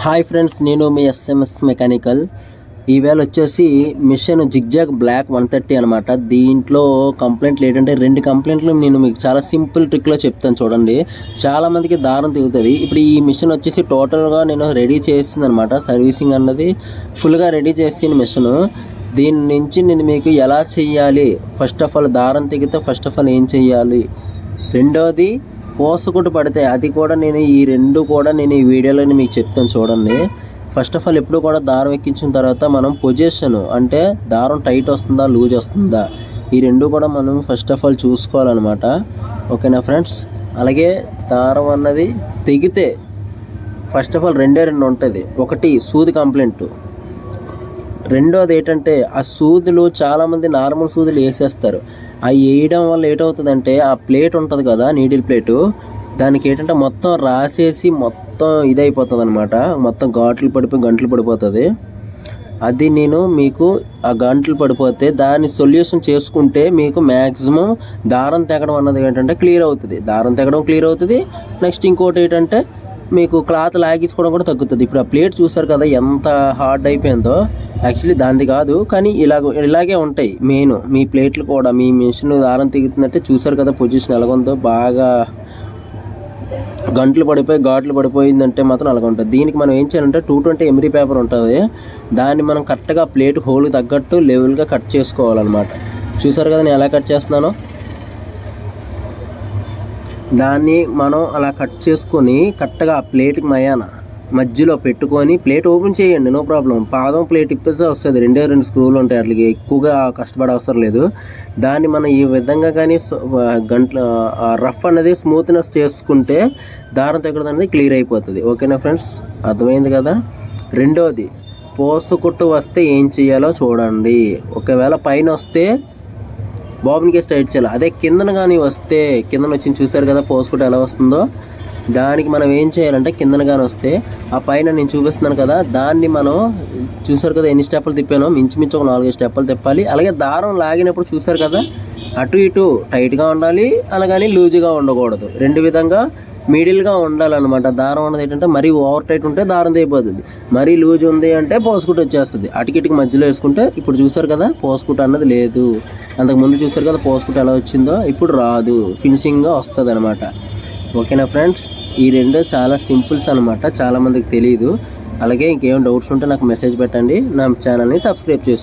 Hi friends నేను మీ SMS mechanical. ఈవేళ వచ్చేసి machine zigzag block one thirty అనమాట దీంట్లో కంప్లైంట్లు ఏంటంటే రెండు కంప్లైంట్లు నేను మీకు చాలా సింపుల్ ట్రిక్లో చెప్తాను చూడండి. చాలామందికి దారం తిరుగుతుంది. ఇప్పుడు ఈ మిషన్ వచ్చేసి టోటల్గా నేను రెడీ చేసింది అనమాట సర్వీసింగ్ అన్నది ఫుల్గా రెడీ చేసిన మిషన్. దీని నుంచి నేను మీకు ఎలా చెయ్యాలి? ఫస్ట్ ఆఫ్ ఆల్ దారం తెగితే ఫస్ట్ ఆఫ్ ఆల్ ఏం చెయ్యాలి? రెండవది పోసకుట్టు పడితే అది కూడా నేను ఈ రెండు కూడా నేను ఈ వీడియోలో మీకు చెప్తాను చూడండి. ఫస్ట్ ఆఫ్ ఆల్ ఎప్పుడు కూడా దారం ఎక్కించిన తర్వాత మనం పొజిషన్ అంటే దారం టైట్ వస్తుందా లూజ్ వస్తుందా ఈ రెండు కూడా మనం ఫస్ట్ ఆఫ్ ఆల్ చూసుకోవాలన్నమాట. ఓకేనా ఫ్రెండ్స్? అలాగే దారం అన్నది తెగితే ఫస్ట్ ఆఫ్ ఆల్ రెండే రెండు ఉంటుంది. ఒకటి సూది కంప్లైంట్ రెండోది ఏంటంటే ఆ సూదులు చాలామంది నార్మల్ సూదులు వేసేస్తారు. అవి వేయడం వల్ల ఏటవుతుందంటే ఆ ప్లేట్ ఉంటుంది కదా నీడిల్ ప్లేటు దానికి ఏంటంటే మొత్తం రాసేసి మొత్తం ఇదైపోతుంది అనమాట మొత్తం ఘాట్లు పడిపోయి గంటలు పడిపోతుంది. అది నేను మీకు ఆ గంటలు పడిపోతే దాన్ని సొల్యూషన్ చేసుకుంటే మీకు మ్యాక్సిమం దారం తెగడం అన్నది ఏంటంటే క్లియర్ అవుతుంది. దారం తెగడం క్లియర్ అవుతుంది. నెక్స్ట్ ఇంకోటి ఏంటంటే మీకు క్లాత్ లాగించుకోవడం కూడా తగ్గుతుంది. ఇప్పుడు ఆ ప్లేట్ చూసారు కదా ఎంత హార్డ్ అయిపోయిందో. యాక్చువల్లీ దానిది కాదు కానీ ఇలాగ ఇలాగే ఉంటాయి. మెయిన్ మీ ప్లేట్లు కూడా మీ మిషన్ దారం తిగుతుందంటే చూసారు కదా పొజిషన్ ఎలాగుందో బాగా గంటలు పడిపోయి ఘాట్లు పడిపోయిందంటే మాత్రం అలాగ ఉంటుంది. దీనికి మనం ఏం చేయాలంటే టూ ట్వంటీ ఎమ్రీ పేపర్ ఉంటుంది. దాన్ని మనం కరెక్ట్గా ప్లేట్ హోల్కి తగ్గట్టు లెవెల్గా కట్ చేసుకోవాలన్నమాట. చూసారు కదా నేను ఎలా కట్ చేస్తున్నానో? దాన్ని మనం అలా కట్ చేసుకొని కరెక్ట్గా ఆ ప్లేట్కి మయాన మధ్యలో పెట్టుకొని ప్లేట్ ఓపెన్ చేయండి నో ప్రాబ్లం. పాదం ప్లేట్ ఇప్పితే వస్తుంది. రెండే రెండు స్క్రూలు ఉంటాయి అట్లకి ఎక్కువగా కష్టపడే అవసరం లేదు. దాన్ని మనం ఈ విధంగా కానీ గంటల రఫ్ అనేది స్మూత్నెస్ చేసుకుంటే దారం తగ్గడం అనేది క్లియర్ అయిపోతుంది. ఓకేనా ఫ్రెండ్స్? అర్థమైంది కదా? రెండవది పోసుకుట్టు వస్తే ఏం చేయాలో చూడండి. ఒకవేళ పైన వస్తే బాబునికి స్ట్రైట్ చేయాలి. అదే కిందన కానీ వస్తే కిందన వచ్చి చూసారు కదా పోసుకుంటే ఎలా వస్తుందో? దానికి మనం ఏం చేయాలంటే కిందన కానీ వస్తే ఆ పైన నేను చూపిస్తున్నాను కదా దాన్ని మనం చూసారు కదా ఎన్ని స్టెప్పులు తిప్పానో? మించుమించు ఒక నాలుగైదు స్టెప్పులు తిప్పాలి. అలాగే దారం లాగినప్పుడు చూసారు కదా అటు ఇటు టైట్గా ఉండాలి అలాగని లూజ్గా ఉండకూడదు. రెండు విధంగా మిడిల్గా ఉండాలన్నమాట. దారం అన్నది ఏంటంటే మరీ ఓవర్ టైట్ ఉంటే దారం తెగిపోతుంది మరీ లూజ్ ఉంది అంటే పోసుకుంటూ వచ్చేస్తుంది. అటుకిటికి మధ్యలో వేసుకుంటే ఇప్పుడు చూసారు కదా పోసుకుంట అన్నది లేదు. అంతకుముందు చూసారు కదా పోసుకుంట ఎలా వచ్చిందో ఇప్పుడు రాదు. ఫినిషింగ్గా వస్తుంది అనమాట ఓకేనా ఫ్రెండ్స్? ఈ రెండు చాలా సింపుల్స్ అనమాట చాలామందికి తెలియదు అలాగే ఇంకేం డౌట్స్ ఉంటే నాకు మెసేజ్ పెట్టండి. నా ఛానల్ని సబ్స్క్రైబ్ చేసుకోండి.